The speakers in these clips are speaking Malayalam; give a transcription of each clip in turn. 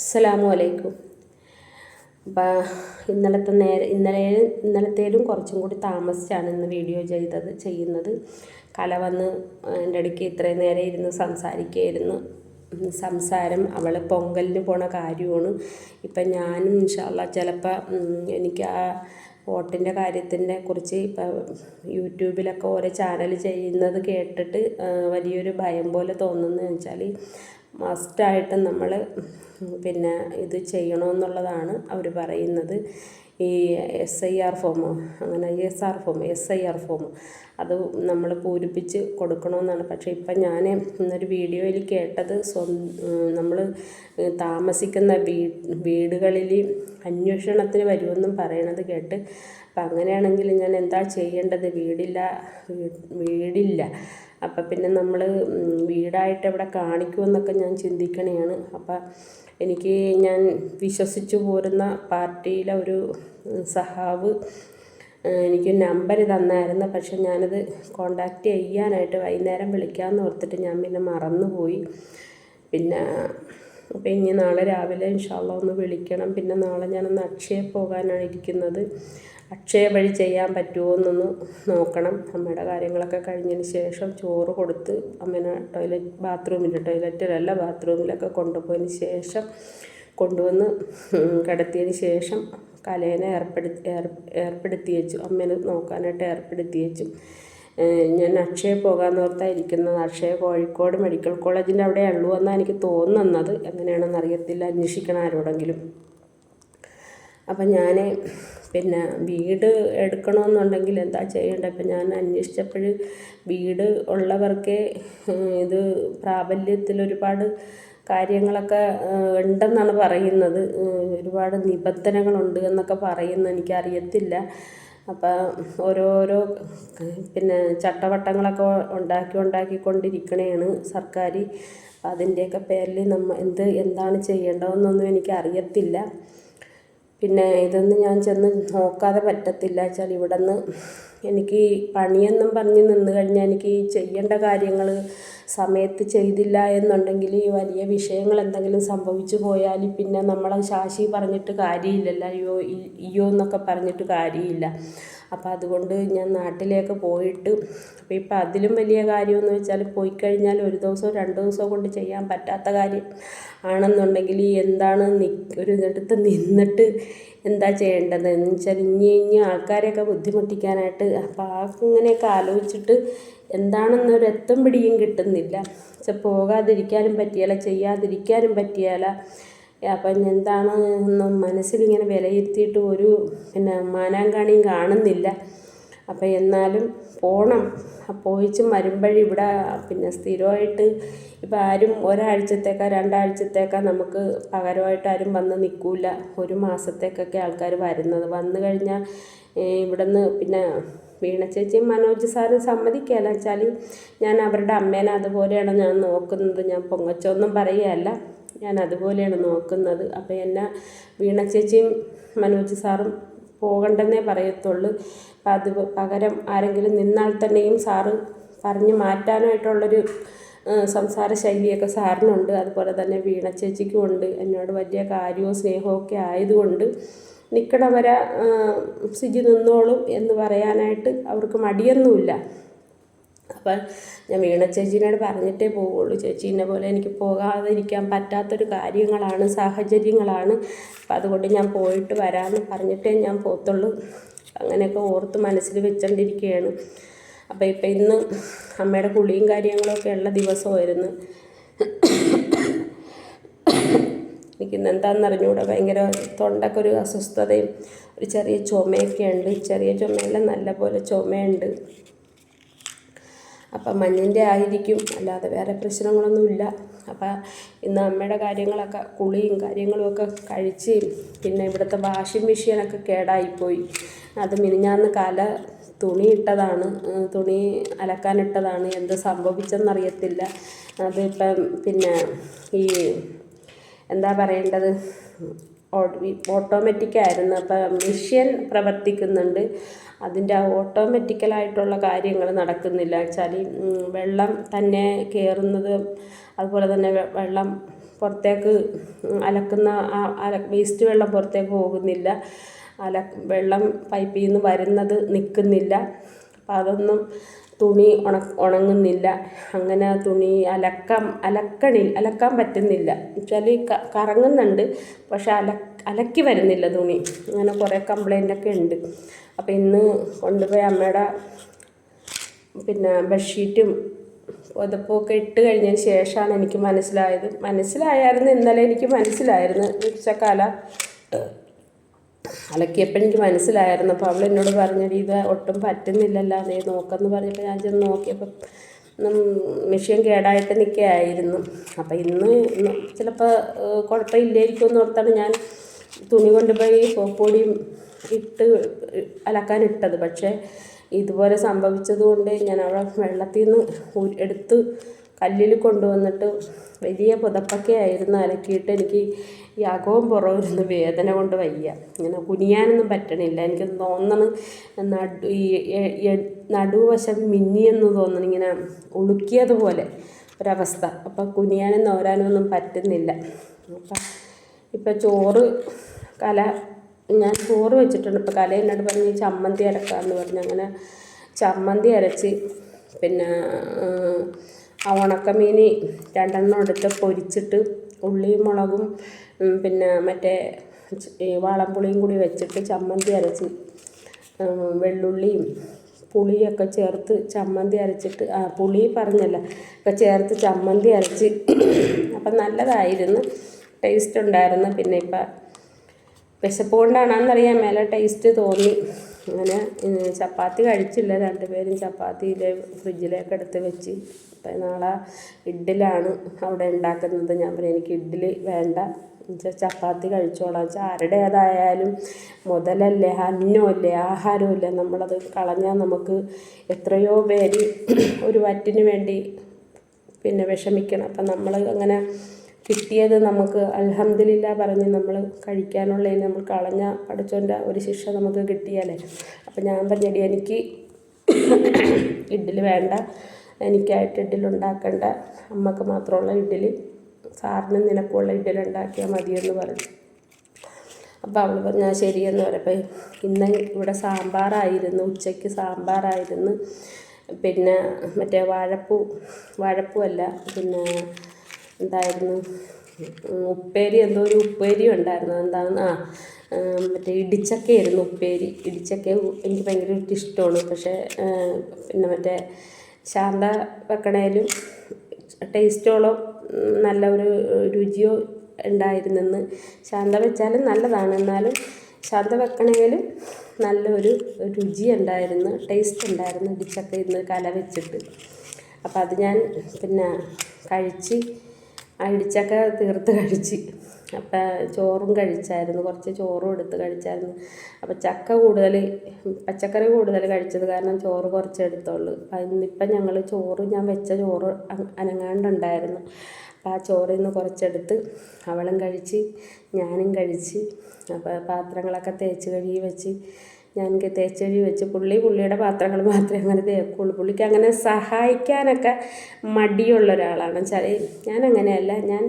അസ്സലാമു അലൈക്കും. അപ്പോൾ ഇന്നലത്തെ നേരെ ഇന്നലെ ഇന്നലത്തേലും കുറച്ചും കൂടി താമസിച്ചാണ് ഇന്ന് വീഡിയോ ചെയ്തത് ചെയ്യുന്നത്. കല വന്ന് എന്റെ ഇടയ്ക്ക് ഇത്രയും നേരം ഇരുന്ന് സംസാരിക്കുകയായിരുന്നു. സംസാരം അവൾ പൊങ്കലിന് പോണ കാര്യമാണ്. ഇപ്പം ഞാനും ഇൻഷാല്ല ചിലപ്പോൾ എനിക്ക് ആ വോട്ടിന്റെ കാര്യത്തിനെ കുറിച്ച് ഇപ്പം യൂട്യൂബിലൊക്കെ ഓരോ ചാനൽ ചെയ്യുന്നത് കേട്ടിട്ട് വലിയൊരു ഭയം പോലെ തോന്നുന്നതെന്ന് വെച്ചാൽ മസ്റ്റായിട്ടും നമ്മൾ പിന്നെ ഇത് ചെയ്യണമെന്നുള്ളതാണ് അവർ പറയുന്നത്. ഈ എസ് ഐ ആർ ഫോം അങ്ങനെ I S R form S I R form അത് നമ്മൾ പൂരിപ്പിച്ച് കൊടുക്കണമെന്നാണ് പക്ഷേ ഇപ്പം ഞാൻ ഇന്നൊരു വീഡിയോയിൽ കേട്ടത് സ്വ നമ്മൾ താമസിക്കുന്ന വീ വീടുകളിൽ അന്വേഷണത്തിന് വരുമെന്നും പറയണത് കേട്ട്. അപ്പം അങ്ങനെയാണെങ്കിൽ ഞാൻ എന്താ ചെയ്യേണ്ടത്? വീടില്ല വീടില്ല. അപ്പം പിന്നെ നമ്മൾ വീടായിട്ട് എവിടെ കാണിക്കുമെന്നൊക്കെ ഞാൻ ചിന്തിക്കണതാണ് അപ്പം എനിക്ക് ഞാൻ വിശ്വസിച്ചു പോരുന്ന പാർട്ടിയിലെ ഒരു സഹാവ് എനിക്ക് നമ്പർ തന്നായിരുന്നു. പക്ഷെ ഞാനത് കോണ്ടാക്റ്റ് ചെയ്യാനായിട്ട് വൈകുന്നേരം വിളിക്കാമെന്ന് ഓർത്തിട്ട് ഞാൻ പിന്നെ മറന്നുപോയി. പിന്നെ അപ്പോൾ ഇനി നാളെ രാവിലെ ഇൻഷാല്ല ഒന്ന് വിളിക്കണം. പിന്നെ നാളെ ഞാനൊന്ന് അക്ഷയ പോകാനാണ് ഇരിക്കുന്നത്. അക്ഷയ വഴി ചെയ്യാൻ പറ്റുമോ എന്നൊന്ന് നോക്കണം. അമ്മയുടെ കാര്യങ്ങളൊക്കെ കഴിഞ്ഞതിന് ശേഷം ചോറ് കൊടുത്ത് അമ്മേനെ ടോയ്ലറ്റ് ബാത്റൂമിൽ ടോയ്ലറ്റിലല്ല ബാത്റൂമിലൊക്കെ കൊണ്ടുപോയതിന് ശേഷം കൊണ്ടുവന്ന് കിടത്തിയതിന് ശേഷം കലേനെ ഏർപ്പെടുത്തി ഏർപ്പെടുത്തി വെച്ചു. അമ്മേനെ നോക്കാനായിട്ട് ഏർപ്പെടുത്തി വെച്ചു. ഞാൻ അക്ഷയ പോകാമെന്ന് ഓർത്താണ് ഇരിക്കുന്നത്. അക്ഷയ കോഴിക്കോട് മെഡിക്കൽ കോളേജിന്റെ അവിടെ ഉള്ളൂ എന്നാണ് എനിക്ക് തോന്നുന്നത്. എങ്ങനെയാണെന്ന് അറിയത്തില്ല. അന്വേഷിക്കണം ആരോടെങ്കിലും. അപ്പം ഞാൻ പിന്നെ വീട് എടുക്കണമെന്നുണ്ടെങ്കിൽ എന്താ ചെയ്യേണ്ടത്? അപ്പം ഞാൻ അന്വേഷിച്ചപ്പോൾ വീട് ഉള്ളവർക്കേ ഇത് പ്രാബല്യത്തിൽ ഒരുപാട് കാര്യങ്ങളൊക്കെ ഉണ്ടെന്നാണ് പറയുന്നത്. ഒരുപാട് നിബന്ധനകളുണ്ട് എന്നൊക്കെ പറയുന്നു. എനിക്കറിയത്തില്ല. അപ്പം ഓരോരോ പിന്നെ ചട്ടവട്ടങ്ങളൊക്കെ ഉണ്ടാക്കി ഉണ്ടാക്കിക്കൊണ്ടിരിക്കണേണ് സർക്കാർ അതിന്റെയൊക്കെ പേരിൽ നമ്മൾ എന്ത് എന്താണ് ചെയ്യേണ്ടതെന്നൊന്നും എനിക്കറിയത്തില്ല. പിന്നെ ഇതൊന്നും ഞാൻ ചെന്ന് നോക്കാതെ പറ്റത്തില്ല വെച്ചാൽ ഇവിടെ നിന്ന് എനിക്ക് പണിയെന്നും പറഞ്ഞ് നിന്ന് കഴിഞ്ഞാൽ എനിക്ക് ചെയ്യേണ്ട കാര്യങ്ങൾ സമയത്ത് ചെയ്തില്ല എന്നുണ്ടെങ്കിൽ ഈ വലിയ വിഷയങ്ങൾ എന്തെങ്കിലും സംഭവിച്ചു പോയാൽ പിന്നെ നമ്മളെ ശാശി പറഞ്ഞിട്ട് കാര്യമില്ലല്ലോ അയ്യോ അയ്യോ എന്നൊക്കെ പറഞ്ഞിട്ട് കാര്യമില്ല. അപ്പോൾ അതുകൊണ്ട് ഞാൻ നാട്ടിലേക്ക് പോയിട്ട് അപ്പോൾ ഇപ്പം അതിലും വലിയ കാര്യമെന്ന് വെച്ചാൽ പോയി കഴിഞ്ഞാൽ ഒരു ദിവസമോ രണ്ട് ദിവസമോ കൊണ്ട് ചെയ്യാൻ പറ്റാത്ത കാര്യം ആണെന്നുണ്ടെങ്കിൽ എന്താണ് ഒരു ഇടത്ത് നിന്നിട്ട് എന്താ ചെയ്യേണ്ടത്? എന്ന് വെച്ചാൽ ഇനി ഇനി ആൾക്കാരെയൊക്കെ ബുദ്ധിമുട്ടിക്കാനായിട്ട് അപ്പോൾ ആ ഇങ്ങനെയൊക്കെ ആലോചിച്ചിട്ട് എന്താണെന്നൊരു എത്തും പിടിയും കിട്ടുന്നില്ല. പക്ഷെ പോകാതിരിക്കാനും പറ്റിയല്ല ചെയ്യാതിരിക്കാനും പറ്റിയല്ല അപ്പം എന്താണ് ഒന്നും മനസ്സിലിങ്ങനെ വിലയിരുത്തിയിട്ട് ഒരു പിന്നെ മാനാങ്കാണിയും കാണുന്നില്ല. അപ്പം എന്നാലും പോകണം പോയിച്ചും വരുമ്പോഴും ഇവിടെ പിന്നെ സ്ഥിരമായിട്ട് ഇപ്പം ആരും ഒരാഴ്ചത്തേക്കാ രണ്ടാഴ്ചത്തേക്കാ നമുക്ക് പകരമായിട്ട് ആരും വന്ന് നിൽക്കില്ല ഒരു മാസത്തേക്കൊക്കെ ആൾക്കാർ വരുന്നത്. വന്നു കഴിഞ്ഞാൽ ഇവിടെ നിന്ന് പിന്നെ വീണ ചേച്ചിയും മനോജ് സാറും സമ്മതിക്കുകയല്ല. വെച്ചാൽ ഞാൻ അവരുടെ അമ്മേനെ അതുപോലെയാണ് ഞാൻ നോക്കുന്നത്. ഞാൻ പൊങ്ങച്ചൊന്നും പറയുകയല്ല. ഞാൻ അതുപോലെയാണ് നോക്കുന്നത്. അപ്പോൾ എന്നെ വീണ ചേച്ചിയും മനോജ് സാറും പോകണ്ടെന്നേ പറയത്തുള്ളൂ. അപ്പം അത് പകരം ആരെങ്കിലും നിന്നാൽ തന്നെയും സാറ് പറഞ്ഞ് മാറ്റാനായിട്ടുള്ളൊരു സംസാര ശൈലിയൊക്കെ സാറിനുണ്ട്. അതുപോലെ തന്നെ വീണ ചേച്ചിക്കും ഉണ്ട്. എന്നോട് വലിയ കാര്യവും സ്നേഹവും ഒക്കെ ആയതുകൊണ്ട് നിൽക്കണം വരെ സിജി നിന്നോളും എന്ന് പറയാനായിട്ട് അവർക്ക് മടിയൊന്നുമില്ല. അപ്പം ഞാൻ വീണ ചേച്ചീനോട് പറഞ്ഞിട്ടേ പോവുള്ളൂ. ചേച്ചീനെ പോലെ എനിക്ക് പോകാതിരിക്കാൻ പറ്റാത്തൊരു കാര്യങ്ങളാണ് സാഹചര്യങ്ങളാണ്. അപ്പം അതുകൊണ്ട് ഞാൻ പോയിട്ട് വരാമെന്ന് പറഞ്ഞിട്ടേ ഞാൻ പോത്തുള്ളൂ അങ്ങനെയൊക്കെ ഓർത്ത് മനസ്സിൽ വെച്ചോണ്ടിരിക്കുകയാണ്. അപ്പോൾ ഇപ്പം ഇന്ന് അമ്മയുടെ കുളിയും കാര്യങ്ങളൊക്കെ ഉള്ള ദിവസമായിരുന്നു. എനിക്കിന്ന് എന്താണെന്ന് അറിഞ്ഞുകൂടെ ഭയങ്കര തൊണ്ടൊക്കെ ഒരു അസ്വസ്ഥതയും ഒരു ചെറിയ ചുമയൊക്കെ ഉണ്ട്. ചെറിയ ചുമയല്ല നല്ല പോലെ ചുമയുണ്ട്. അപ്പം മഞ്ഞിന്റെ ആയിരിക്കും. അല്ലാതെ വേറെ പ്രശ്നങ്ങളൊന്നുമില്ല അപ്പം ഇന്ന് അമ്മയുടെ കാര്യങ്ങളൊക്കെ കുളിയും കാര്യങ്ങളുമൊക്കെ കഴിച്ച് പിന്നെ ഇവിടുത്തെ വാഷിംഗ് മെഷീനൊക്കെ കേടായിപ്പോയി. അത് മിനിഞ്ഞാന്ന് കല തുണി ഇട്ടതാണ്. തുണി അലക്കാനിട്ടതാണ്. എന്ത് സംഭവിച്ചെന്നറിയത്തില്ല. അതിപ്പം പിന്നെ ഈ എന്താ പറയേണ്ടത്? ഓട്ടോമാറ്റിക് ആയിരുന്നു. അപ്പോൾ മെഷീൻ പ്രവർത്തിക്കുന്നുണ്ട്. അതിന്റെ ഓട്ടോമാറ്റിക്കലായിട്ടുള്ള കാര്യങ്ങൾ നടക്കുന്നില്ല. വെച്ചാൽ വെള്ളം തന്നെ കയറുന്നത് അതുപോലെ തന്നെ വെള്ളം പുറത്തേക്ക് അലക്കുന്ന ആ വേസ്റ്റ് വെള്ളം പുറത്തേക്ക് പോകുന്നില്ല. അല വെള്ളം പൈപ്പിൽ നിന്ന് വരുന്നത് നിൽക്കുന്നില്ല. അപ്പം അതൊന്നും തുണി ഉണ ഉണങ്ങുന്നില്ല. അങ്ങനെ തുണി അലക്കാൻ അലക്കണി അലക്കാൻ പറ്റുന്നില്ല. വെച്ചാൽ കറങ്ങുന്നുണ്ട് പക്ഷെ അല അലക്കി വരുന്നില്ല തുണി. അങ്ങനെ കുറേ കംപ്ലൈന്റ് ഒക്കെ ഉണ്ട്. അപ്പോൾ ഇന്ന് കൊണ്ടുപോയി അമ്മയുടെ പിന്നെ ബെഡ്ഷീറ്റും പുതപ്പൊക്കെ ഇട്ട് കഴിഞ്ഞതിന് ശേഷമാണ് എനിക്ക് മനസ്സിലായത്. മനസ്സിലായായിരുന്നു ഇന്നലെ എനിക്ക് മനസ്സിലായിരുന്നു. ഉച്ചക്കാല അലക്കിയപ്പോൾ എനിക്ക് മനസ്സിലായിരുന്നു. അപ്പോൾ അവൾ എന്നോട് പറഞ്ഞത് ഇത് ഒട്ടും പറ്റുന്നില്ലല്ലോ നീ നോക്കെന്ന് പറഞ്ഞപ്പോൾ ഞാൻ ചെന്ന് നോക്കിയപ്പോൾ മെഷീൻ കേടായിട്ട് നിൽക്കുകയായിരുന്നു. അപ്പോൾ ഇന്ന് ചിലപ്പോൾ കുഴപ്പമില്ലായിരിക്കും എന്ന് ഓർത്താണ് ഞാൻ തുണി കൊണ്ടുപോയി പോപ്പൊടിയും ഇട്ട് അലക്കാൻ ഇട്ടത്. പക്ഷേ ഇതുപോലെ സംഭവിച്ചതുകൊണ്ട് ഞാൻ അവിടെ വെള്ളത്തിൽ നിന്ന് എടുത്ത് കല്ലിൽ കൊണ്ടുവന്നിട്ട് വലിയ പുതപ്പൊക്കെ ആയിരുന്നു. അലക്കിയിട്ട് എനിക്ക് ഈ അകവും പുറവും വേദന കൊണ്ട് വയ്യ. ഇങ്ങനെ കുനിയാനൊന്നും പറ്റണില്ല. എനിക്ക് തോന്നണം നടു ഈ നടുവശം മിന്നിയെന്ന് തോന്നണം ഇങ്ങനെ ഉളുക്കിയതുപോലെ ഒരവസ്ഥ. അപ്പം കുനിയാനും നോരാനും ഒന്നും പറ്റുന്നില്ല. അപ്പം ഇപ്പം ചോറ് കല ഞാൻ ചോറ് വെച്ചിട്ടുണ്ട്. ഇപ്പോൾ കല എന്നോട് പറഞ്ഞ് ചമ്മന്തി അരക്കാമെന്ന് പറഞ്ഞു. അങ്ങനെ ചമ്മന്തി അരച്ച് പിന്നെ ആ ഉണക്കമീൻ രണ്ടെണ്ണം എടുത്ത് പൊരിച്ചിട്ട് ഉള്ളിയും മുളകും പിന്നെ മറ്റേ ഈ വാളംപുളിയും കൂടി വെച്ചിട്ട് ചമ്മന്തി അരച്ച് വെള്ളുള്ളിയും പുളിയൊക്കെ ചേർത്ത് ചമ്മന്തി അരച്ചിട്ട് ആ പുളി പറഞ്ഞല്ല ഒക്കെ ചേർത്ത് ചമ്മന്തി അരച്ച് അപ്പം നല്ലതായിരുന്നു ടേസ്റ്റ് ഉണ്ടായിരുന്നു. പിന്നെ ഇപ്പം വിശപ്പ് കൊണ്ടാണെന്നറിയാൻ മേലെ ടേസ്റ്റ് തോന്നി. അങ്ങനെ ചപ്പാത്തി കഴിച്ചില്ല. രണ്ടുപേരും ചപ്പാത്തിയിൽ ഫ്രിഡ്ജിലേക്ക് എടുത്ത് വെച്ച്. അപ്പം നാളെ ഇഡ്ഡലാണ് അവിടെ ഉണ്ടാക്കുന്നത്. ഞാൻ പറഞ്ഞു എനിക്ക് ഇഡ്ഡലി വേണ്ട. ചപ്പാത്തി കഴിച്ചോളാം. വെച്ചാൽ ആരുടെ ഏതായാലും മുതലല്ലേ അന്നമല്ലേ ആഹാരമല്ലേ. നമ്മളത് കളഞ്ഞാൽ നമുക്ക് എത്രയോ പേര് ഒരു വറ്റിന് വേണ്ടി പിന്നെ വിഷമിക്കണം. അപ്പം നമ്മൾ അങ്ങനെ കിട്ടിയത് നമുക്ക് അൽഹംദുലില്ല പറഞ്ഞ് നമ്മൾ കഴിക്കാനുള്ളതിന് നമ്മൾ കളഞ്ഞ പഠിച്ചോന്റെ ഒരു ശിക്ഷ നമുക്ക് കിട്ടിയാലേ. അപ്പം ഞാൻ പറഞ്ഞടി എനിക്ക് ഇഡ്ഡലി വേണ്ട. എനിക്കായിട്ട് ഇഡ്ഡലി ഉണ്ടാക്കേണ്ട. അമ്മയ്ക്ക് മാത്രമുള്ള ഇഡ്ഡലി. സാറിന് നിനക്കുള്ള ഇഡ്ഡലി ഉണ്ടാക്കിയാൽ മതിയെന്ന് പറഞ്ഞു. അപ്പോൾ അവൾ പറഞ്ഞാൽ ശരിയെന്ന് പറയപ്പോൾ ഇന്ന് ഇവിടെ സാമ്പാറായിരുന്നു ഉച്ചയ്ക്ക് സാമ്പാറായിരുന്നു. പിന്നെ മറ്റേ വാഴപ്പൂ വാഴപ്പൂ അല്ല പിന്നെ എന്തായിരുന്നു? ഉപ്പേരി എന്തോ ഒരു ഉപ്പേരി ഉണ്ടായിരുന്നു. എന്താണ് ആ മറ്റേ ഇടിച്ചക്കയായിരുന്നു ഉപ്പേരി. ഇടിച്ചക്ക എനിക്ക് ഭയങ്കരമായിട്ട് ഇഷ്ടമാണ്. പക്ഷേ പിന്നെ മറ്റേ ശാന്ത വെക്കണേലും ടേസ്റ്റോളോ നല്ല ഒരു രുചിയോ ഉണ്ടായിരുന്നെന്ന് ശാന്ത വെച്ചാലും നല്ലതാണ്. എന്നാലും ശാന്ത വെക്കണേലും നല്ലൊരു രുചി ഉണ്ടായിരുന്നു ടേസ്റ്റ് ഉണ്ടായിരുന്നു ഇടിച്ചക്ക ഇന്ന് കല വെച്ചിട്ട്. അപ്പോൾ അത് ഞാൻ പിന്നെ കഴിച്ച് ആ ഇടിച്ചക്ക തീർത്ത് കഴിച്ച്. അപ്പം ചോറും കഴിച്ചായിരുന്നു. കുറച്ച് ചോറും എടുത്ത് കഴിച്ചായിരുന്നു. അപ്പം ചക്ക കൂടുതൽ പച്ചക്കറി കൂടുതൽ കഴിച്ചത് കാരണം ചോറ് കുറച്ച് എടുത്തുള്ളൂ. അപ്പം ഇന്നിപ്പം ഞങ്ങൾ ചോറ് ഞാൻ വെച്ച ചോറ് അനങ്ങാണ്ടുണ്ടായിരുന്നു. അപ്പം ആ ചോറിൽ നിന്ന് കുറച്ചെടുത്ത് അവളും കഴിച്ച് ഞാനും കഴിച്ച് അപ്പോൾ പാത്രങ്ങളൊക്കെ തേച്ച് കഴുകി വെച്ച് ഞാൻ തേച്ചഴി വെച്ച് പുള്ളി പുള്ളിയുടെ പാത്രങ്ങൾ മാത്രമേ അങ്ങനെ തേക്കുള്ളൂ പുള്ളിക്ക് അങ്ങനെ സഹായിക്കാനൊക്കെ മടിയുള്ള ഒരാളാണ് വെച്ചാൽ ഞാൻ അങ്ങനെയല്ല ഞാൻ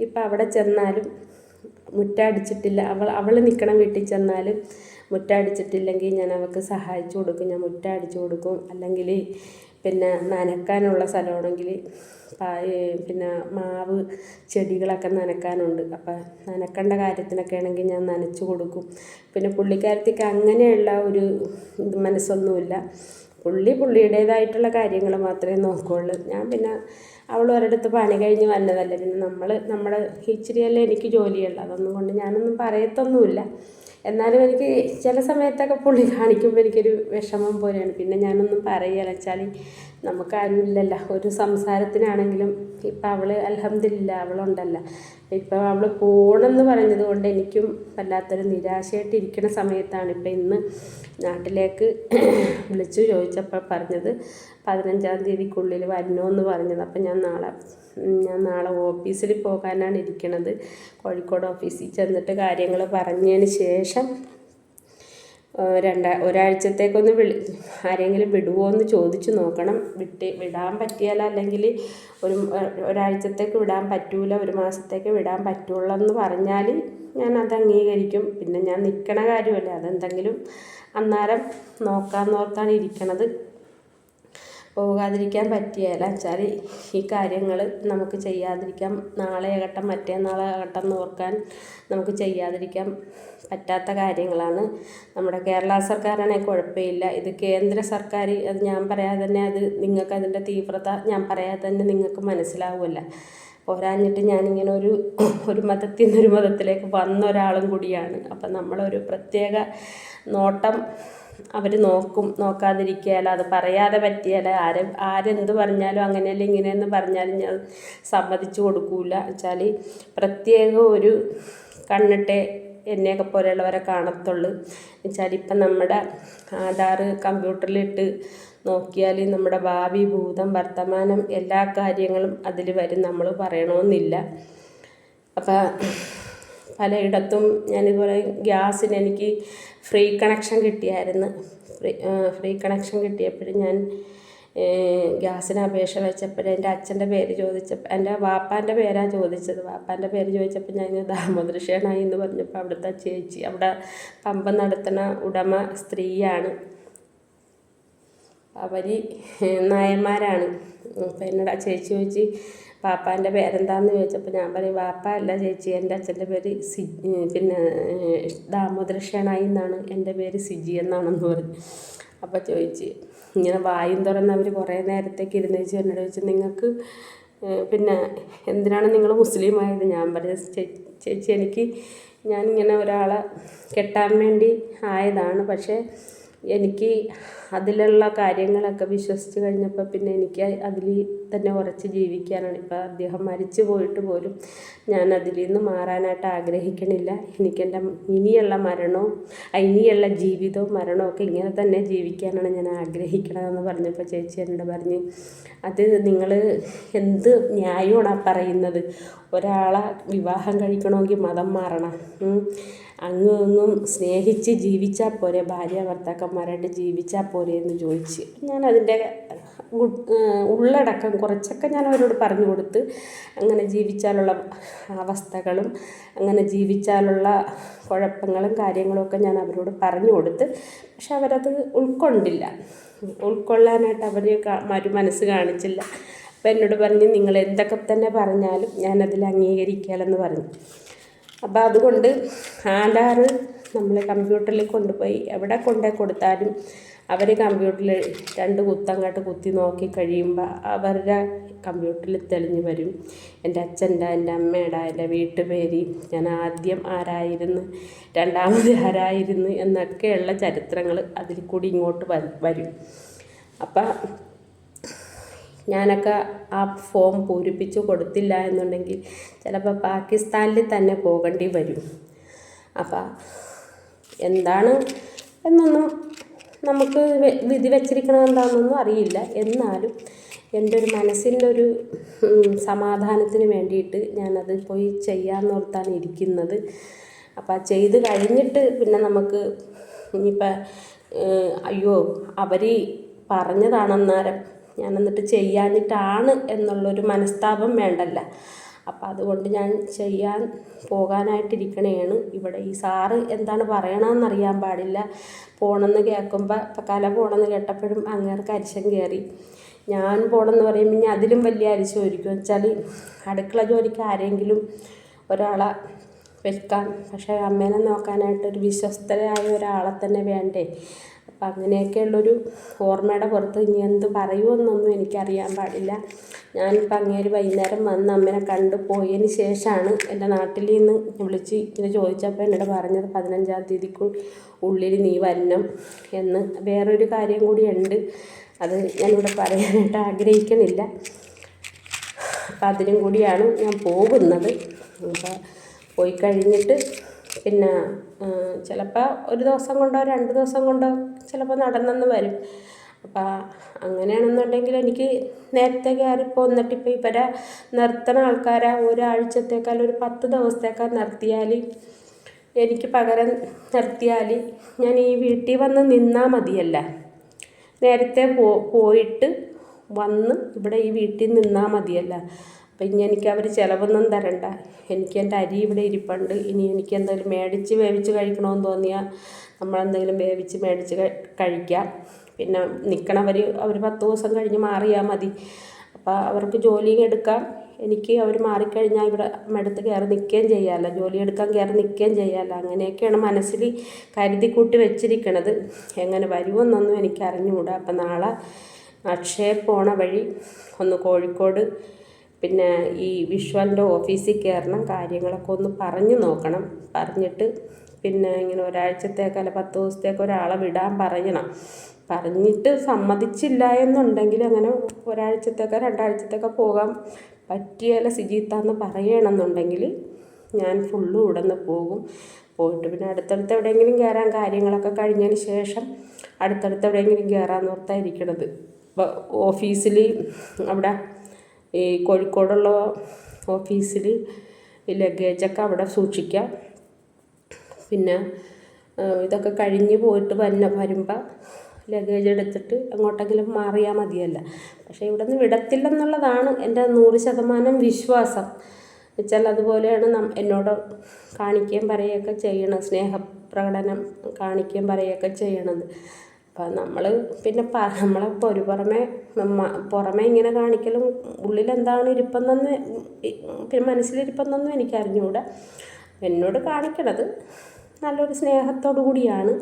ഇപ്പം അവിടെ ചെന്നാലും മുറ്റടിച്ചിട്ടില്ല. അവൾ അവൾ നിൽക്കണ വീട്ടിൽ ചെന്നാലും മുറ്റടിച്ചിട്ടില്ലെങ്കിൽ ഞാൻ അവൾക്ക് സഹായിച്ചു കൊടുക്കും. ഞാൻ മുറ്റടിച്ചു കൊടുക്കും. അല്ലെങ്കിൽ പിന്നെ നനക്കാനുള്ള സ്ഥലമാണെങ്കിൽ പിന്നെ മാവ് ചെടികളൊക്കെ നനക്കാനുണ്ട്. അപ്പം നനക്കേണ്ട കാര്യത്തിനൊക്കെ ആണെങ്കിൽ ഞാൻ നനച്ച് കൊടുക്കും. പിന്നെ പുള്ളിക്കാരത്തിക്ക് അങ്ങനെയുള്ള ഒരു മനസ്സൊന്നുമില്ല. പുള്ളി പുള്ളിയുടേതായിട്ടുള്ള കാര്യങ്ങൾ മാത്രമേ നോക്കുകയുള്ളൂ ഞാൻ പിന്നെ അവൾ ഒരിടത്ത് പണി കഴിഞ്ഞ് വന്നതല്ലേ. പിന്നെ നമ്മൾ നമ്മുടെ ഇച്ചിരിയല്ലേ എനിക്ക് ജോലിയുള്ളൂ. അതൊന്നും കൊണ്ട് ഞാനൊന്നും പറയത്തൊന്നുമില്ല. എന്നാലും എനിക്ക് ചില സമയത്തൊക്കെ പുള്ളി കാണിക്കുമ്പോൾ എനിക്കൊരു വിഷമം പോലെയാണ്. പിന്നെ ഞാനൊന്നും പറയുകയില്ല വെച്ചാൽ നമുക്കാരും ഇല്ലല്ലോ ഒരു സംസാരത്തിനാണെങ്കിലും ഇപ്പം അവൾ അലഹമില്ല അവളുണ്ടല്ലോ. ഇപ്പം അവൾ പോകണമെന്ന് പറഞ്ഞത് കൊണ്ട് എനിക്കും വല്ലാത്തൊരു നിരാശയായിട്ട് ഇരിക്കുന്ന സമയത്താണ് ഇപ്പം ഇന്ന് നാട്ടിലേക്ക് വിളിച്ചു ചോദിച്ചപ്പോൾ പറഞ്ഞത് പതിനഞ്ചാം തീയതിക്കുള്ളിൽ വരണമെന്ന് പറഞ്ഞത്. അപ്പം ഞാൻ നാളെ ഞാൻ നാളെ ഓഫീസിൽ പോകാനാണ് ഇരിക്കണത്. കോഴിക്കോട് ഓഫീസിൽ ചെന്നിട്ട് കാര്യങ്ങൾ പറഞ്ഞതിന് ശേഷം രണ്ടാ ഒരാഴ്ചത്തേക്കൊന്ന് വിളി ആരെങ്കിലും വിടുമോ എന്ന് ചോദിച്ചു നോക്കണം. വിട്ട് വിടാൻ പറ്റിയാൽ അല്ലെങ്കിൽ ഒരു ഒരാഴ്ചത്തേക്ക് വിടാൻ പറ്റൂല ഒരു മാസത്തേക്ക് വിടാൻ പറ്റുള്ളൂ എന്ന് പറഞ്ഞാൽ ഞാൻ അത് അംഗീകരിക്കും. പിന്നെ ഞാൻ നിൽക്കണ കാര്യമല്ല അതെന്തെങ്കിലും അന്നേരം നോക്കാമെന്നോർത്താണ് ഇരിക്കണത്. പോകാതിരിക്കാൻ പറ്റിയല്ല. വെച്ചാൽ ഈ കാര്യങ്ങൾ നമുക്ക് ചെയ്യാതിരിക്കാം. നാളെ ആകട്ടെ മറ്റേ നാളെ ആകട്ടെ എന്ന് ഓർക്കാൻ നമുക്ക് ചെയ്യാതിരിക്കാൻ പറ്റാത്ത കാര്യങ്ങളാണ്. നമ്മുടെ കേരള സർക്കാരാണെങ്കിൽ കുഴപ്പമില്ല. ഇത് കേന്ദ്ര സർക്കാർ അത് ഞാൻ പറയാതെ തന്നെ അത് നിങ്ങൾക്ക് അതിന്റെ തീവ്രത ഞാൻ പറയാതെ തന്നെ നിങ്ങൾക്ക് മനസ്സിലാവുമല്ല. പോരാഞ്ഞിട്ട് ഞാനിങ്ങനെ ഒരു ഒരു മതത്തിൽ നിന്നൊരു മതത്തിലേക്ക് വന്ന ഒരാളും കൂടിയാണ്. അപ്പം നമ്മളൊരു പ്രത്യേക നോട്ടം അവർ നോക്കും നോക്കാതിരിക്കുകയല്ല അത് പറയാതെ പറ്റിയാൽ ആര് ആരെന്ത് പറഞ്ഞാലും അങ്ങനെയല്ല ഇങ്ങനെയെന്ന് പറഞ്ഞാലും ഞാൻ സമ്മതിച്ചു കൊടുക്കില്ല വെച്ചാൽ പ്രത്യേകം ഒരു കണ്ണിട്ടേ എന്നെയൊക്കെ പോലെയുള്ളവരെ കാണത്തുള്ളൂ. വെച്ചാൽ ഇപ്പം നമ്മുടെ ആധാർ കമ്പ്യൂട്ടറിലിട്ട് നോക്കിയാൽ നമ്മുടെ ഭാവി ഭൂതം വർത്തമാനം എല്ലാ കാര്യങ്ങളും അതിൽ വരും നമ്മൾ പറയണമെന്നില്ല. അപ്പം പലയിടത്തും ഞാനിതുപോലെ ഗ്യാസിന് എനിക്ക് ഫ്രീ കണക്ഷൻ കിട്ടിയായിരുന്നു. ഫ്രീ ഫ്രീ കണക്ഷൻ കിട്ടിയപ്പോഴും ഞാൻ ഗ്യാസിന് അപേക്ഷ വെച്ചപ്പോൾ എന്റെ അച്ഛന്റെ പേര് ചോദിച്ചപ്പോൾ എന്റെ വാപ്പാന്റെ പേരാണ് ചോദിച്ചത്. വാപ്പാന്റെ പേര് ചോദിച്ചപ്പോൾ ഞാൻ ദാമോദൃഷ്യനായി എന്ന് പറഞ്ഞപ്പോൾ അവിടുത്തെ ചേച്ചി അവിടെ പമ്പ നടത്തുന്ന ഉടമ സ്ത്രീയാണ്. അവർ നായന്മാരാണ്. അപ്പോൾ എന്നോട് ചേച്ചി ചോദിച്ച് പാപ്പാന്റെ പേരെന്താന്ന് ചോദിച്ചപ്പോൾ ഞാൻ പറയും വാപ്പ അല്ല ചേച്ചി എന്റെ അച്ഛന്റെ പേര് സി പിന്നെ ദാമോദര ഷേണായി എന്നാണ് എന്റെ പേര് സിജി എന്നാണെന്ന് പറഞ്ഞു. അപ്പോൾ ചോദിച്ച് ഇങ്ങനെ വായും തുറന്ന് അവർ കുറേ നേരത്തേക്ക് ഇരുന്ന് ചോദിച്ചു എന്നോട് ചോദിച്ചു നിങ്ങൾക്ക് പിന്നെ എന്തിനാണ് നിങ്ങൾ മുസ്ലിം ആയത്? ഞാൻ പറഞ്ഞ ചേച്ചി എനിക്ക് ഞാനിങ്ങനെ ഒരാളെ കെട്ടാൻ വേണ്ടി ആയതാണ് പക്ഷേ എനിക്ക് അതിലുള്ള കാര്യങ്ങളൊക്കെ വിശ്വസിച്ച് കഴിഞ്ഞപ്പോൾ പിന്നെ എനിക്ക് അതിൽ തന്നെ ഉറച്ച് ജീവിക്കാനാണ്. ഇപ്പോൾ അദ്ദേഹം മരിച്ചു പോയിട്ട് പോലും ഞാൻ അതിൽ നിന്ന് മാറാനായിട്ട് ആഗ്രഹിക്കണില്ല. എനിക്കെന്റെ ഇനിയുള്ള മരണവും ഇനിയുള്ള ജീവിതവും മരണവും ഒക്കെ ഇങ്ങനെ തന്നെ ജീവിക്കാനാണ് ഞാൻ ആഗ്രഹിക്കണതെന്ന് പറഞ്ഞപ്പോൾ ചേച്ചി എന്നോട് പറഞ്ഞ് അത് നിങ്ങൾ എന്ത് ന്യായമാണ് പറയുന്നത്? ഒരാളെ വിവാഹം കഴിക്കണമെങ്കിൽ മതം മാറണം. അങ്ങും സ്നേഹിച്ച് ജീവിച്ചാൽ പോരെ ഭാര്യ ഭർത്താക്കന്മാരായിട്ട് ജീവിച്ചാൽ പോരെ എന്ന് ചോദിച്ച് ഞാൻ അതിന്റെ ഉള്ളടക്കം കുറച്ചൊക്കെ ഞാൻ അവരോട് പറഞ്ഞു കൊടുത്ത് അങ്ങനെ ജീവിച്ചാലുള്ള അവസ്ഥകളും അങ്ങനെ ജീവിച്ചാലുള്ള കുഴപ്പങ്ങളും കാര്യങ്ങളും ഒക്കെ ഞാൻ അവരോട് പറഞ്ഞു കൊടുത്ത് പക്ഷെ അവരത് ഉൾക്കൊണ്ടില്ല. ഉൾക്കൊള്ളാനായിട്ട് അവർ ഒരു മനസ്സ് കാണിച്ചില്ല. അപ്പം എന്നോട് പറഞ്ഞ് നിങ്ങൾ എന്തൊക്കെ തന്നെ പറഞ്ഞാലും ഞാനതിൽ അംഗീകരിക്കാമെന്ന് പറഞ്ഞു. അപ്പോൾ അതുകൊണ്ട് ആധാർ നമ്മൾ കമ്പ്യൂട്ടറിൽ കൊണ്ടുപോയി എവിടെ കൊണ്ടുപോയി കൊടുത്താലും അവർ കമ്പ്യൂട്ടറിൽ രണ്ട് കുത്തങ്ങോട്ട് കുത്തി നോക്കി കഴിയുമ്പോൾ അവരുടെ കമ്പ്യൂട്ടറിൽ തെളിഞ്ഞു വരും. എന്റെ അച്ഛന്റെ എന്റെ അമ്മയുടെ എന്റെ വീട്ടുപേര്. ഞാൻ ആദ്യം ആരായിരുന്നു രണ്ടാമത് ആരായിരുന്നു എന്നൊക്കെയുള്ള ചരിത്രങ്ങൾ അതിൽ കൂടി ഇങ്ങോട്ട് വരും. അപ്പം ഞാനൊക്കെ ആ ഫോം പൂരിപ്പിച്ച് കൊടുത്തില്ല എന്നുണ്ടെങ്കിൽ ചിലപ്പോൾ പാകിസ്ഥാനിൽ തന്നെ പോകേണ്ടി വരും. അപ്പം എന്താണ് എന്നൊന്നും നമുക്ക് വിധി വച്ചിരിക്കണം എന്താണെന്നൊന്നും അറിയില്ല. എന്നാലും എന്റെ ഒരു മനസ്സിന്റെ ഒരു സമാധാനത്തിന് വേണ്ടിയിട്ട് ഞാനത് പോയി ചെയ്യാമെന്നോർത്താണ് ഇരിക്കുന്നത്. അപ്പം ചെയ്ത് കഴിഞ്ഞിട്ട് പിന്നെ നമുക്ക് ഇനിയിപ്പോൾ അയ്യോ അവർ പറഞ്ഞതാണെന്നേരം ഞാൻ എന്നിട്ട് ചെയ്യാഞ്ഞിട്ടാണ് എന്നുള്ളൊരു മനസ്താപം വേണ്ടല്ല. അപ്പം അതുകൊണ്ട് ഞാൻ ചെയ്യാൻ പോകാനായിട്ടിരിക്കണേണ്. ഇവിടെ ഈ സാറ് എന്താണ് പറയണമെന്നറിയാൻ പാടില്ല. പോകണമെന്ന് കേൾക്കുമ്പോൾ ഇപ്പം കല പോകണമെന്ന് കേട്ടപ്പോഴും അങ്ങേർക്ക് അരിശം കയറി ഞാൻ പോകണമെന്ന് പറയുമ്പോൾ ഇനി അതിലും വലിയ അരിശം ഒരുക്കും. വെച്ചാൽ അടുക്കള ജോലിക്ക് ആരെങ്കിലും ഒരാളെ വെക്കാം പക്ഷേ അമ്മേനെ നോക്കാനായിട്ട് ഒരു വിശ്വസ്തരായ ഒരാളെ തന്നെ വേണ്ടേ? അപ്പം അങ്ങനെയൊക്കെയുള്ളൊരു ഓർമ്മയുടെ പുറത്ത് ഇനി എന്ത് പറയുമെന്നൊന്നും എനിക്കറിയാൻ പാടില്ല. ഞാനിപ്പോൾ അങ്ങേര് വൈകുന്നേരം വന്ന് അമ്മേനെ കണ്ടു പോയതിന് ശേഷമാണ് എന്റെ നാട്ടിൽ നിന്ന് വിളിച്ച് ഇങ്ങനെ ചോദിച്ചപ്പോൾ എന്നോട് പറഞ്ഞത് പതിനഞ്ചാം തീയതിക്ക് ഉള്ളിൽ നീ വരണം എന്ന്. വേറൊരു കാര്യം കൂടിയുണ്ട്. അത് ഞാനിവിടെ പറയാനായിട്ട് ആഗ്രഹിക്കണില്ല. അപ്പം അതിനും കൂടിയാണ് ഞാൻ പോകുന്നത്. അപ്പോൾ പോയി കഴിഞ്ഞിട്ട് പിന്നെ ചിലപ്പോൾ ഒരു ദിവസം കൊണ്ടോ രണ്ട് ദിവസം കൊണ്ടോ ചിലപ്പോൾ നടന്നെന്ന് വരും. അപ്പം അങ്ങനെയാണെന്നുണ്ടെങ്കിൽ എനിക്ക് നേരത്തെ കയറിപ്പോൾ എന്നിട്ടിപ്പോൾ ഇവരെ നിർത്തണ ആൾക്കാരെ ഒരാഴ്ചത്തേക്കാൾ ഒരു പത്ത് ദിവസത്തേക്കാൾ നിർത്തിയാൽ എനിക്ക് പകരം നിർത്തിയാൽ ഞാൻ ഈ വീട്ടിൽ വന്ന് നിന്നാൽ മതിയല്ല. നേരത്തെ പോ പോയിട്ട് വന്ന് ഇവിടെ ഈ വീട്ടിൽ നിന്നാൽ മതിയല്ല. അപ്പം ഇനി എനിക്ക് അവർ ചിലവൊന്നും തരണ്ട. എനിക്ക് എന്റെ അരി ഇവിടെ ഇരിപ്പുണ്ട്. ഇനി എനിക്ക് എന്തെങ്കിലും മേടിച്ച് വേവിച്ച് കഴിക്കണമെന്ന് തോന്നിയാൽ നമ്മളെന്തെങ്കിലും വേവിച്ച് മേടിച്ച് കഴിക്കാം. പിന്നെ നിൽക്കണവർ അവർ പത്ത് ദിവസം കഴിഞ്ഞ് മാറിയാൽ മതി. അപ്പോൾ അവർക്ക് ജോലിയും എടുക്കാം. എനിക്ക് അവർ മാറിക്കഴിഞ്ഞാൽ ഇവിടെ മെടുത്ത് കയറി നിൽക്കുകയും ചെയ്യാമല്ലോ ജോലി എടുക്കാൻ കയറി നിൽക്കുകയും ചെയ്യാമല്ലോ അങ്ങനെയൊക്കെയാണ് മനസ്സിൽ കരുതി കൂട്ടി വെച്ചിരിക്കണത്. എങ്ങനെ വരുമെന്നൊന്നും എനിക്ക് അറിഞ്ഞുകൂടാ അപ്പം നാളെ അക്ഷയ പോണ വഴി ഒന്ന് കോഴിക്കോട് പിന്നെ ഈ വിഷ്വലിന്റെ ഓഫീസിൽ കയറണം കാര്യങ്ങളൊക്കെ ഒന്ന് പറഞ്ഞു നോക്കണം. പറഞ്ഞിട്ട് പിന്നെ ഇങ്ങനെ ഒരാഴ്ചത്തേക്ക് അല്ല പത്ത് ദിവസത്തേക്ക് ഒരാളെ വിടാൻ പറയണം. പറഞ്ഞിട്ട് സമ്മതിച്ചില്ല എന്നുണ്ടെങ്കിൽ അങ്ങനെ ഒരാഴ്ചത്തേക്കോ രണ്ടാഴ്ചത്തേക്കോ പോകാൻ പറ്റിയല്ല സിജിത്താന്ന് പറയണമെന്നുണ്ടെങ്കിൽ ഞാൻ ഫുള്ള് ഉടന്ന് പോകും. പോയിട്ട് പിന്നെ അടുത്തടുത്ത് എവിടെയെങ്കിലും കയറാൻ കാര്യങ്ങളൊക്കെ കഴിഞ്ഞതിന് ശേഷം അടുത്തടുത്ത് എവിടെയെങ്കിലും കയറാൻ ഓർത്തായിരിക്കണത് ഓഫീസിൽ അവിടെ ഈ കോഴിക്കോടുള്ള ഓഫീസിൽ ലഗേജൊക്കെ അവിടെ സൂക്ഷിക്കാം. പിന്നെ ഇതൊക്കെ കഴിഞ്ഞ് പോയിട്ട് വന്ന വരുമ്പോൾ ലഗേജ് എടുത്തിട്ട് എങ്ങോട്ടെങ്കിലും മാറിയാൽ മതിയല്ല. പക്ഷേ ഇവിടെ നിന്ന് വിടത്തില്ലെന്നുള്ളതാണ് എന്റെ നൂറ് ശതമാനം വിശ്വാസം. വെച്ചാൽ അതുപോലെയാണ് നം എന്നോട് കാണിക്കുകയും പറയുകയൊക്കെ ചെയ്യണം സ്നേഹപ്രകടനം കാണിക്കുകയും പറയുകയൊക്കെ ചെയ്യണത്. അപ്പം നമ്മൾ പിന്നെ പ നമ്മളെ ഒരു പുറമെ പുറമെ ഇങ്ങനെ കാണിക്കലും ഉള്ളിലെന്താണ് ഇരിപ്പെന്നൊന്ന് പിന്നെ മനസ്സിലിരിപ്പെന്നൊന്നും എനിക്ക് അറിഞ്ഞുകൂടാ എന്നോട് കാണിക്കണത് നല്ലൊരു സ്നേഹത്തോടു കൂടിയാണ്.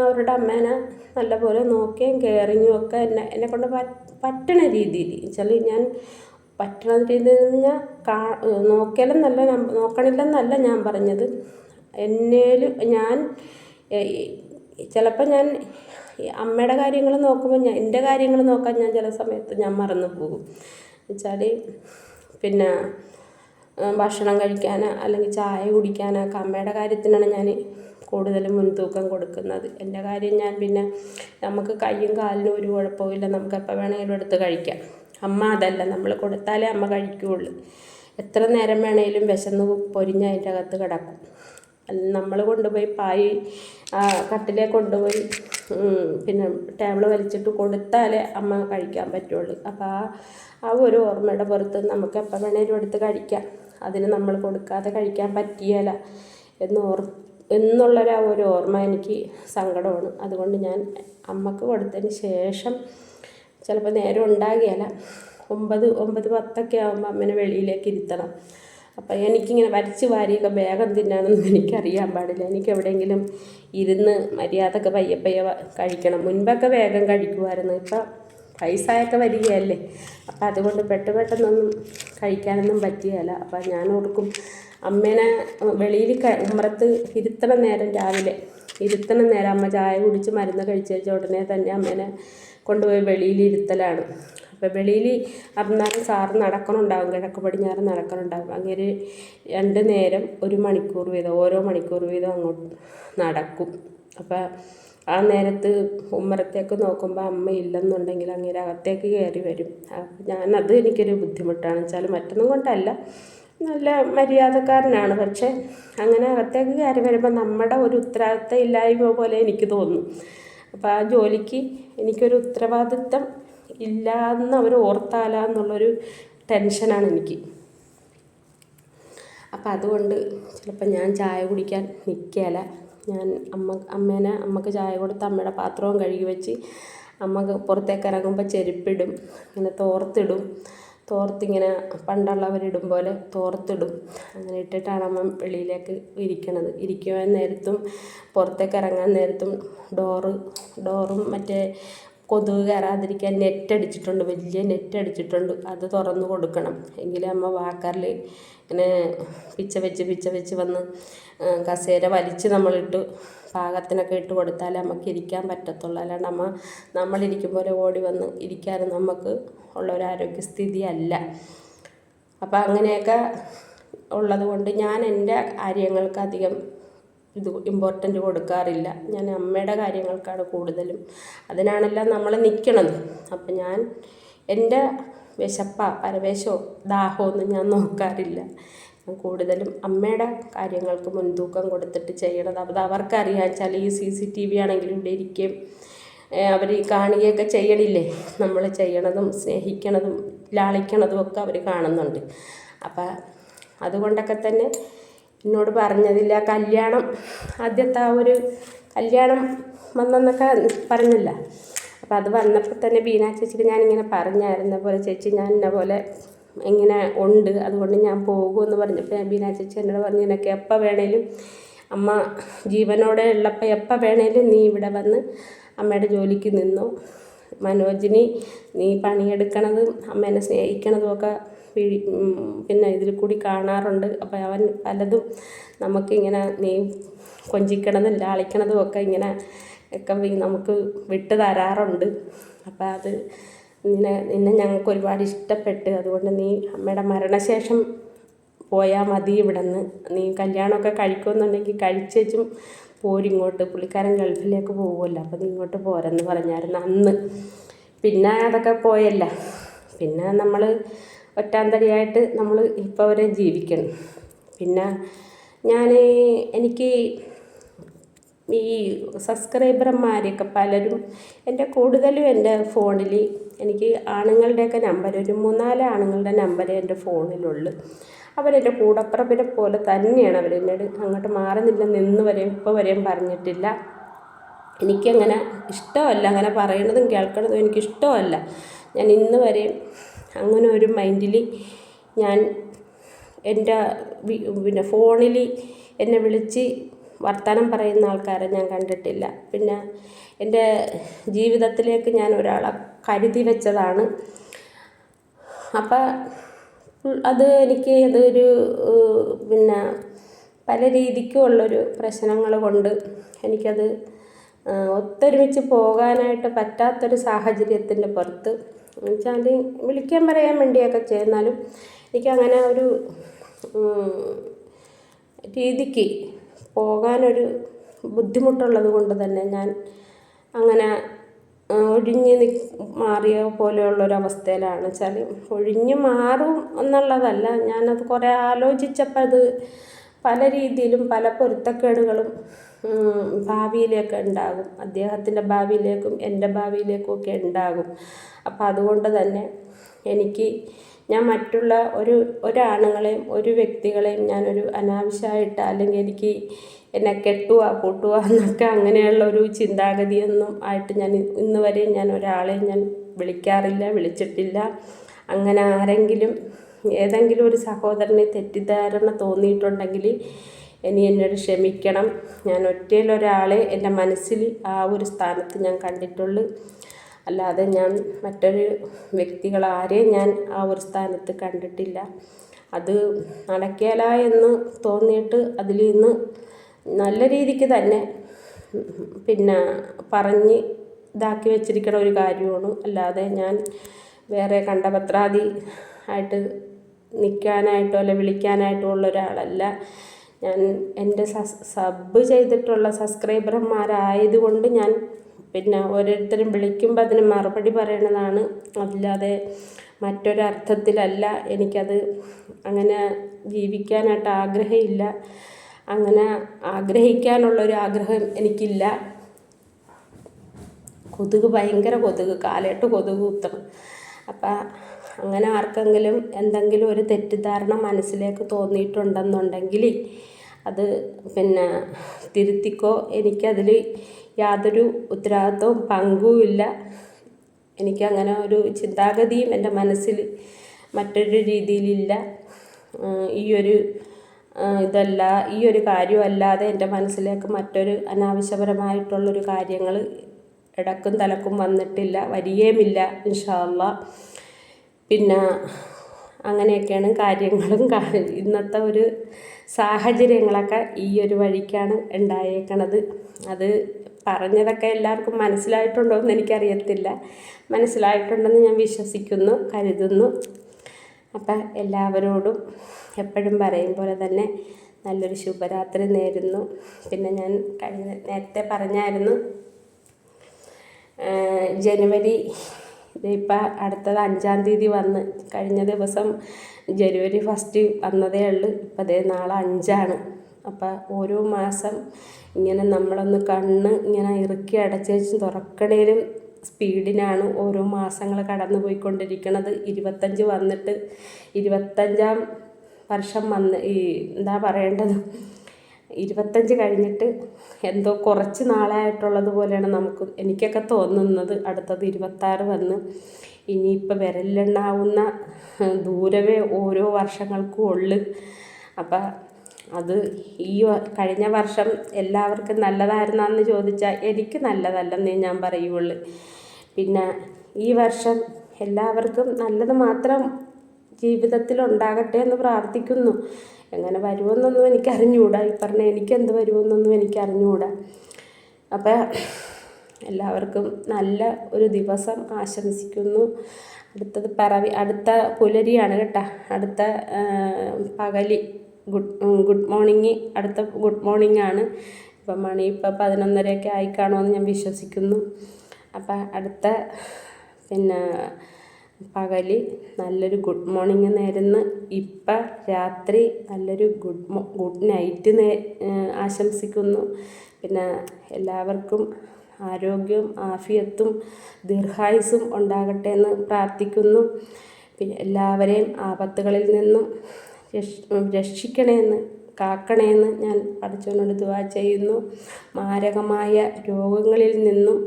അവരുടെ അമ്മേനെ നല്ലപോലെ നോക്കുകയും കെയറിങ്ങും ഒക്കെ എന്നെ എന്നെ കൊണ്ട് പറ്റണ രീതിയിൽ. വെച്ചാൽ ഞാൻ പറ്റണ രീതിയിൽ ഞാൻ കാ നോക്കലെന്നല്ല ഞാൻ നോക്കണില്ലെന്നല്ല ഞാൻ പറഞ്ഞത്. എന്നേലും ഞാൻ ചിലപ്പോൾ ഞാൻ അമ്മയുടെ കാര്യങ്ങൾ നോക്കുമ്പോൾ ഞാൻ എന്റെ കാര്യങ്ങൾ നോക്കാൻ ഞാൻ ചില സമയത്ത് ഞാൻ മറന്നു പോകും. വെച്ചാൽ പിന്നെ ഭക്ഷണം കഴിക്കാൻ അല്ലെങ്കിൽ ചായ കുടിക്കാനൊക്കെ അമ്മയുടെ കാര്യത്തിനാണ് ഞാൻ കൂടുതലും മുൻതൂക്കം കൊടുക്കുന്നത്. എന്റെ കാര്യം ഞാൻ പിന്നെ നമുക്ക് കയ്യും കാലിനും ഒരു കുഴപ്പമില്ല നമുക്ക് എപ്പോൾ വേണമെങ്കിലും എടുത്ത് കഴിക്കാം. അമ്മ അതല്ല നമ്മൾ കൊടുത്താലേ അമ്മ കഴിക്കുകയുള്ളൂ. എത്ര നേരം വേണേലും വിശന്ന് പൊരിഞ്ഞ് അതിന്റെ അകത്ത് കിടക്കും. നമ്മൾ കൊണ്ടുപോയി പായി കട്ടിലെ കൊണ്ടുപോയി പിന്നെ ടേബിൾ വലിച്ചിട്ട് കൊടുത്താലേ അമ്മ കഴിക്കാൻ പറ്റുള്ളൂ. അപ്പോൾ ആ ആ ഒരു ഓർമ്മയുടെ പുറത്ത് നമുക്ക് എപ്പോൾ വേണേലും എടുത്ത് കഴിക്കാം. അതിന് നമ്മൾ കൊടുക്കാതെ കഴിക്കാൻ പറ്റിയല്ല എന്ന് ഓർ എന്നുള്ളൊരു ആ ഒരു ഓർമ്മ എനിക്ക് സങ്കടമാണ്. അതുകൊണ്ട് ഞാൻ അമ്മയ്ക്ക് കൊടുത്തതിന് ശേഷം ചിലപ്പോൾ നേരം ഉണ്ടാകുകയില്ല ഒമ്പത് ഒമ്പത് പത്തൊക്കെ ആകുമ്പോൾ അമ്മനെ വെളിയിലേക്ക് ഇരുത്തണം. അപ്പം എനിക്കിങ്ങനെ വരച്ച് വാരിയൊക്കെ വേഗം തിന്നാനൊന്നും എനിക്കറിയാൻ പാടില്ല. എനിക്ക് എവിടെയെങ്കിലും ഇരുന്ന് മര്യാദയ്ക്ക് പയ്യെ പയ്യെ കഴിക്കണം. മുൻപൊക്കെ വേഗം കഴിക്കുമായിരുന്നു ഇപ്പം പൈസയൊക്കെ വരികയല്ലേ. അപ്പം അതുകൊണ്ട് പെട്ട് പെട്ടെന്നൊന്നും കഴിക്കാനൊന്നും പറ്റിയല്ല അപ്പം ഞാൻ ഓർക്കും അമ്മേനെ വെളിയിൽ ഉമ്മറത്ത് ഇരുത്തണ നേരം രാവിലെ ഇരുത്തണ നേരം അമ്മ ചായ കുടിച്ച് മരുന്ന് കഴിച്ച് വെച്ച ഉടനെ തന്നെ അമ്മേനെ കൊണ്ടുപോയി വെളിയിൽ ഇരുത്തലാണ്. അപ്പോൾ വെളിയിൽ അന്നേരം സാറ് നടക്കണുണ്ടാവും കിഴക്ക് പടിഞ്ഞാറ് നടക്കണുണ്ടാവും. അങ്ങനെ രണ്ട് നേരം ഒരു മണിക്കൂർ വീതം ഓരോ മണിക്കൂർ വീതം അങ്ങോട്ട് നടക്കും. അപ്പോൾ ആ നേരത്ത് ഉമ്മറത്തേക്ക് നോക്കുമ്പോൾ അമ്മ ഇല്ലെന്നുണ്ടെങ്കിൽ അങ്ങനെ അകത്തേക്ക് കയറി വരും. ഞാനത് എനിക്കൊരു ബുദ്ധിമുട്ടാണ്. വെച്ചാൽ മറ്റൊന്നും കൊണ്ടല്ല നല്ല മര്യാദക്കാരനാണ്. പക്ഷേ അങ്ങനെ അകത്തേക്ക് കയറി വരുമ്പോൾ നമ്മുടെ ഒരു ഉത്തരവാദിത്തം ഇല്ലായ്മ പോലെ എനിക്ക് തോന്നും. അപ്പോൾ ആ ജോലിക്ക് എനിക്കൊരു ഉത്തരവാദിത്തം ഇല്ല എന്ന് അവർ ഓർത്താല എന്നുള്ളൊരു ടെൻഷനാണ് എനിക്ക്. അപ്പം അതുകൊണ്ട് ചിലപ്പോൾ ഞാൻ ചായ കുടിക്കാൻ നിൽക്കുകയില്ല ഞാൻ അമ്മ അമ്മേനെ അമ്മയ്ക്ക് ചായ കൊടുത്ത് അമ്മയുടെ പാത്രവും കഴുകി വെച്ച് അമ്മയ്ക്ക് പുറത്തേക്ക് ഇറങ്ങുമ്പോൾ ചെരുപ്പിടും ഇങ്ങനെ തോർത്തിടും. തോർത്തിങ്ങനെ പണ്ടുള്ളവരിടും പോലെ തോർത്തിടും. അങ്ങനെ ഇട്ടിട്ടാണ് അമ്മ വെളിയിലേക്ക് ഇരിക്കണത്. ഇരിക്കുവാൻ നേരത്തും പുറത്തേക്ക് ഇറങ്ങാൻ നേരത്തും ഡോറ് ഡോറും മറ്റേ കൊതുക് കയറാതിരിക്കാൻ നെറ്റ് അടിച്ചിട്ടുണ്ട്. വലിയ നെറ്റ് അടിച്ചിട്ടുണ്ട്. അത് തുറന്ന് കൊടുക്കണം. എങ്കിലേ അമ്മ വാക്കറിൽ ഇങ്ങനെ പിച്ച വെച്ച് പിച്ച വെച്ച് വന്ന് കസേര വലിച്ച് നമ്മളിട്ട് പാകത്തിനൊക്കെ ഇട്ട് കൊടുത്താലേ നമുക്ക് ഇരിക്കാൻ പറ്റത്തുള്ളൂ. അല്ലാണ്ട് അമ്മ നമ്മളിരിക്കും പോലെ ഓടി വന്ന് ഇരിക്കാനും നമുക്ക് ഉള്ള ഒരു ആരോഗ്യസ്ഥിതി അല്ല. അപ്പോൾ അങ്ങനെയൊക്കെ ഉള്ളത് കൊണ്ട് ഞാൻ എന്റെ കാര്യങ്ങൾക്ക് അധികം ഇത് ഇമ്പോർട്ടന്റ് കൊടുക്കാറില്ല. ഞാൻ അമ്മയുടെ കാര്യങ്ങൾക്കാണ് കൂടുതലും. അതിനാണല്ലോ നമ്മൾ നിൽക്കണത് അപ്പം ഞാൻ എന്റെ വിശപ്പ പരവേശമോ ദാഹമോ ഒന്നും ഞാൻ നോക്കാറില്ല. കൂടുതലും അമ്മയുടെ കാര്യങ്ങൾക്ക് മുൻതൂക്കം കൊടുത്തിട്ട് ചെയ്യണത്. അത് അവർക്കറിയാം. വെച്ചാൽ ഈ സി സി ടി വി ആണെങ്കിലും ഇവിടെ ഇരിക്കുകയും അവർ കാണുകയൊക്കെ ചെയ്യണില്ലേ? നമ്മൾ ചെയ്യണതും സ്നേഹിക്കണതും ലാളിക്കണതും ഒക്കെ അവർ കാണുന്നുണ്ട്. അപ്പം അതുകൊണ്ടൊക്കെ തന്നെ എന്നോട് പറഞ്ഞതില്ല. കല്യാണം ആദ്യത്തെ ആ ഒരു കല്യാണം വന്നെന്നൊക്കെ പറഞ്ഞില്ല. അപ്പോൾ അത് വന്നപ്പോൾ തന്നെ ബീന ചേച്ചിക്ക് ഞാനിങ്ങനെ പറഞ്ഞായിരുന്ന. പോലെ ചേച്ചി ഞാൻ എന്നെ പോലെ ഇങ്ങനെ ഉണ്ട്. അതുകൊണ്ട് ഞാൻ പോകുമെന്ന് പറഞ്ഞപ്പോൾ ഞാൻ ബീന ചേച്ചി എന്നോട് പറഞ്ഞു നിനക്ക് എപ്പോൾ വേണേലും അമ്മ ജീവനോടെ ഉള്ളപ്പോൾ എപ്പോൾ വേണേലും നീ ഇവിടെ വന്ന് അമ്മയുടെ ജോലിക്ക് നിന്നു. മനോജിനി നീ പണിയെടുക്കണതും അമ്മേനെ സ്നേഹിക്കണതും ഒക്കെ പിന്നെ ഇതിൽ കൂടി കാണാറുണ്ട്. അപ്പോൾ അവൻ പലതും നമുക്കിങ്ങനെ നീ കൊഞ്ചിക്കണതും ലാളിക്കണതും ഒക്കെ ഇങ്ങനെ ഒക്കെ നമുക്ക് വിട്ട് തരാറുണ്ട്. അപ്പോൾ അത് നിന്നെ നിന്നെ ഞങ്ങൾക്ക് ഒരുപാട് ഇഷ്ടപ്പെട്ട്. അതുകൊണ്ട് നീ അമ്മയുടെ മരണശേഷം പോയാൽ മതി ഇവിടെ നിന്ന് നീ കല്യാണമൊക്കെ കഴിക്കുമെന്നുണ്ടെങ്കിൽ കഴിച്ചേച്ചും പോരിങ്ങോട്ട് പുള്ളിക്കാരൻ ഗൾഫിലേക്ക് പോകുമല്ലോ അപ്പോൾ നീ ഇങ്ങോട്ട് പോരെന്ന് പറഞ്ഞായിരുന്നു അന്ന്. പിന്നെ അതൊക്കെ പോയല്ല. പിന്നെ നമ്മൾ ഒറ്റാന്തടിയായിട്ട് നമ്മൾ ഇപ്പോൾ വരെ ജീവിക്കണം പിന്നെ ഞാൻ എനിക്ക് ഈ സബ്സ്ക്രൈബർമാരെയൊക്കെ പലരും എന്റെ കൂടുതലും എന്റെ ഫോണിൽ എനിക്ക് ആണുങ്ങളുടെയൊക്കെ നമ്പർ ഒരു മൂന്നാൽ ആണുങ്ങളുടെ നമ്പർ എന്റെ ഫോണിലുള്ളു. അവരെന്റെ കൂടപ്പുറപ്പിനെ പോലെ തന്നെയാണ് അവരെന്നോട് അങ്ങോട്ട് മാറുന്നില്ല നിന്ന് വരെയും ഇപ്പോൾ വരെയും പറഞ്ഞിട്ടില്ല. എനിക്കങ്ങനെ ഇഷ്ടമല്ല. അങ്ങനെ പറയണതും കേൾക്കണതും എനിക്കിഷ്ടമല്ല. ഞാൻ ഇന്ന് വരെയും അങ്ങനെ ഒരു മൈൻഡിൽ ഞാൻ എന്റെ പിന്നെ ഫോണിൽ എന്നെ വിളിച്ച് വർത്തമാനം പറയുന്ന ആൾക്കാരെ ഞാൻ കണ്ടിട്ടില്ല. പിന്നെ എന്റെ ജീവിതത്തിലേക്ക് ഞാൻ ഒരാളെ കരുതി വെച്ചതാണ്. അപ്പം അത് എനിക്ക് അതൊരു പിന്നെ പല രീതിക്കും ഉള്ളൊരു പ്രശ്നങ്ങൾ കൊണ്ട് എനിക്കത് ഒത്തൊരുമിച്ച് പോകാനായിട്ട് പറ്റാത്തൊരു സാഹചര്യത്തിന്റെ പുറത്ത് എന്നുവെച്ചാൽ വിളിക്കാൻ പറയാൻ വേണ്ടിയൊക്കെ ചേർന്നാലും എനിക്കങ്ങനെ ഒരു രീതിക്ക് പോകാനൊരു ബുദ്ധിമുട്ടുള്ളത് കൊണ്ട് തന്നെ ഞാൻ അങ്ങനെ ഒഴിഞ്ഞ് നി മാറിയ പോലെയുള്ളൊരവസ്ഥയിലാണ്. വെച്ചാൽ ഒഴിഞ്ഞ് മാറും എന്നുള്ളതല്ല. ഞാനത് കുറേ ആലോചിച്ചപ്പോൾ അത് പല രീതിയിലും പല പൊരുത്തക്കേടുകളും ഭാവിയിലേക്ക് ഉണ്ടാകും. അദ്ദേഹത്തിന്റെ ഭാവിയിലേക്കും എന്റെ ഭാവിയിലേക്കും ഒക്കെ ഉണ്ടാകും. അപ്പം അതുകൊണ്ട് തന്നെ എനിക്ക് ഞാൻ മറ്റുള്ള ഒരു ഒരാണുങ്ങളെയും ഒരു വ്യക്തികളെയും ഞാനൊരു അനാവശ്യമായിട്ട് അല്ലെങ്കിൽ എനിക്ക് എന്നെ കെട്ടുക പൊട്ടുക എന്നൊക്കെ അങ്ങനെയുള്ള ഒരു ചിന്താഗതിയൊന്നും ആയിട്ട് ഞാൻ ഇന്ന് വരെ ഞാൻ ഒരാളെയും ഞാൻ വിളിക്കാറില്ല വിളിച്ചിട്ടില്ല. അങ്ങനെ ആരെങ്കിലും ഏതെങ്കിലും ഒരു സഹോദരനെ തെറ്റിദ്ധാരണ തോന്നിയിട്ടുണ്ടെങ്കിൽ ഇനി എന്നോട് ക്ഷമിക്കണം. ഞാൻ ഒറ്റയിലൊരാളെ എന്റെ മനസ്സിൽ ആ ഒരു സ്ഥാനത്ത് ഞാൻ കണ്ടിട്ടുള്ളൂ. അല്ലാതെ ഞാൻ മറ്റൊരു വ്യക്തികളാരെയും ഞാൻ ആ ഒരു സ്ഥാനത്ത് കണ്ടിട്ടില്ല. അത് നടക്കേല എന്ന് തോന്നിയിട്ട് അതിൽ നിന്ന് നല്ല രീതിക്ക് തന്നെ പിന്നെ പറഞ്ഞ് ഇതാക്കി വെച്ചിരിക്കുന്ന ഒരു കാര്യമാണ്. അല്ലാതെ ഞാൻ വേറെ കണ്ടപത്രാദി ആയിട്ട് നിൽക്കാനായിട്ടോ അല്ലെ വിളിക്കാനായിട്ടോ ഉള്ള ഒരാളല്ല. ഞാൻ എന്റെ സബ് ചെയ്തിട്ടുള്ള സബ്സ്ക്രൈബർമാരായതുകൊണ്ട് ഞാൻ പിന്നെ ഓരോരുത്തരും വിളിക്കുമ്പോൾ അതിന് മറുപടി പറയണതാണ്. അല്ലാതെ മറ്റൊരർത്ഥത്തിലല്ല എനിക്കത് അങ്ങനെ ജീവിക്കാനായിട്ട് ആഗ്രഹമില്ല. അങ്ങനെ ആഗ്രഹിക്കാനുള്ളൊരു ആഗ്രഹം എനിക്കില്ല. കൊതുക് ഭയങ്കര കൊതുക് കാലേട്ട് കൊതുക് കുത്തണം. അപ്പം അങ്ങനെ ആർക്കെങ്കിലും എന്തെങ്കിലും ഒരു തെറ്റിദ്ധാരണ മനസ്സിലേക്ക് തോന്നിയിട്ടുണ്ടെന്നുണ്ടെങ്കിൽ അത് പിന്നെ തിരുത്തിക്കോ. എനിക്കതിൽ യാതൊരു ഉത്തരവാദിത്വവും പങ്കുമില്ല. എനിക്കങ്ങനെ ഒരു ചിന്താഗതിയും എന്റെ മനസ്സിൽ മറ്റൊരു രീതിയിലില്ല. ഈ ഒരു ഇതല്ല ഈ ഒരു കാര്യമല്ലാതെ എന്റെ മനസ്സിലേക്ക് മറ്റൊരു അനാവശ്യപരമായിട്ടുള്ളൊരു കാര്യങ്ങൾ ഇടക്കും തലക്കും വന്നിട്ടില്ല വരികയുമില്ല ഇൻഷാല്ല പിന്നെ അങ്ങനെയൊക്കെയാണ് കാര്യങ്ങളും ഇന്നത്തെ ഒരു സാഹചര്യങ്ങളൊക്കെ ഈ ഒരു വഴിക്കാണ് ഉണ്ടായേക്കണത്. അത് പറഞ്ഞതൊക്കെ എല്ലാവർക്കും മനസ്സിലായിട്ടുണ്ടോ എന്ന് എനിക്കറിയത്തില്ല. മനസ്സിലായിട്ടുണ്ടെന്ന് ഞാൻ വിശ്വസിക്കുന്നു കരുതുന്നു. അപ്പം എല്ലാവരോടും എപ്പോഴും പറയും പോലെ തന്നെ നല്ലൊരു ശുഭരാത്രി നേരുന്നു. പിന്നെ ഞാൻ കഴിഞ്ഞ നേരത്തെ പറഞ്ഞായിരുന്നു ജനുവരി ഇപ്പം അടുത്തത് അഞ്ചാം തീയതി വന്ന് കഴിഞ്ഞ ദിവസം ജനുവരി ഫസ്റ്റ് വന്നതേ ഉള്ളൂ. ഇപ്പം അതേ നാളെ അഞ്ചാണ്. അപ്പം ഓരോ മാസം ഇങ്ങനെ നമ്മളൊന്ന് കണ്ണ് ഇങ്ങനെ ഇറുക്കി അടച്ചു വെച്ച് തുറക്കണേലും സ്പീഡിനാണ് ഓരോ മാസങ്ങൾ കടന്നു പോയിക്കൊണ്ടിരിക്കുന്നത് ഇരുപത്തഞ്ച് വന്നിട്ട് ഇരുപത്തഞ്ചാം വർഷം വന്ന് ഈ എന്താ പറയേണ്ടത്? ഇരുപത്തഞ്ച് കഴിഞ്ഞിട്ട് എന്തോ കുറച്ച് നാളായിട്ടുള്ളത് പോലെയാണ് നമുക്ക് എനിക്കൊക്കെ തോന്നുന്നത് അടുത്തത് ഇരുപത്താറ് വന്ന്. ഇനിയിപ്പോൾ വിരലിലുണ്ടാവുന്ന ദൂരമേ ഓരോ വർഷങ്ങൾക്കും ഉള്ളു. അപ്പം അത് ഈ കഴിഞ്ഞ വർഷം എല്ലാവർക്കും നല്ലതായിരുന്നാന്ന് ചോദിച്ചാൽ എനിക്ക് നല്ലതല്ലെന്നേ ഞാൻ പറയുള്ളൂ പിന്നെ ഈ വർഷം എല്ലാവർക്കും നല്ലത് മാത്രം ജീവിതത്തിൽ ഉണ്ടാകട്ടെ എന്ന് പ്രാർത്ഥിക്കുന്നു. എങ്ങനെ വരുമെന്നൊന്നും എനിക്ക് അറിഞ്ഞുകൂടാ ഈ പറഞ്ഞ എനിക്ക് എന്ത് വരുമെന്നൊന്നും എനിക്ക് അറിഞ്ഞുകൂടാ അപ്പം എല്ലാവർക്കും നല്ല ഒരു ദിവസം ആശംസിക്കുന്നു. അടുത്തത് പറവി അടുത്ത പുലരിയാണ് കേട്ടോ. അടുത്ത പകലി ഗുഡ് ഗുഡ് മോർണിംഗ് അടുത്ത ഗുഡ് മോർണിംഗ് ആണ് ഇപ്പം മണി ഇപ്പം പതിനൊന്നരയൊക്കെ ആയി കാണുമെന്ന് ഞാൻ വിശ്വസിക്കുന്നു. അപ്പം അടുത്ത പിന്നെ പകൽ നല്ലൊരു ഗുഡ് മോർണിംഗ് നേരുന്നു. ഇപ്പം രാത്രി നല്ലൊരു ഗുഡ് ഗുഡ് നൈറ്റ് നേ ആശംസിക്കുന്നു. പിന്നെ എല്ലാവർക്കും ആരോഗ്യവും ആഫിയത്തും ദീർഘായുസ്സും ഉണ്ടാകട്ടെ എന്ന് പ്രാർത്ഥിക്കുന്നു. പിന്നെ എല്ലാവരെയും ആപത്തുകളിൽ നിന്നും രക്ഷ രക്ഷിക്കണമെന്ന് കാക്കണേന്ന് ഞാൻ പഠിച്ചവനോട് ദുവാ ചെയ്യുന്നു. മാരകമായ രോഗങ്ങളിൽ നിന്നും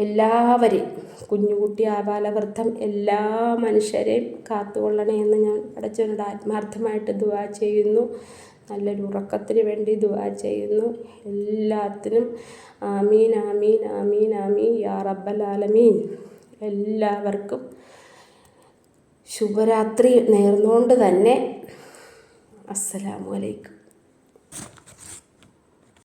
എല്ലാവരെയും കുഞ്ഞുകുട്ടി ആബാലവൃദ്ധം എല്ലാ മനുഷ്യരെയും കാത്തുകൊള്ളണേ എന്ന് ഞാൻ പടച്ചവനോട് ആത്മാർത്ഥമായിട്ട് ദുവാ ചെയ്യുന്നു. നല്ലൊരു ഉറക്കത്തിന് വേണ്ടി ദുവാ ചെയ്യുന്നു. എല്ലാത്തിനും ആമീൻ ആമീൻ ആമീൻ ആമീൻ. യാ റബ്ബൽ ആലമീൻ. എല്ലാവർക്കും ശുഭരാത്രി നേർന്നുകൊണ്ട് തന്നെ. അസ്സലാമു അലൈക്കും.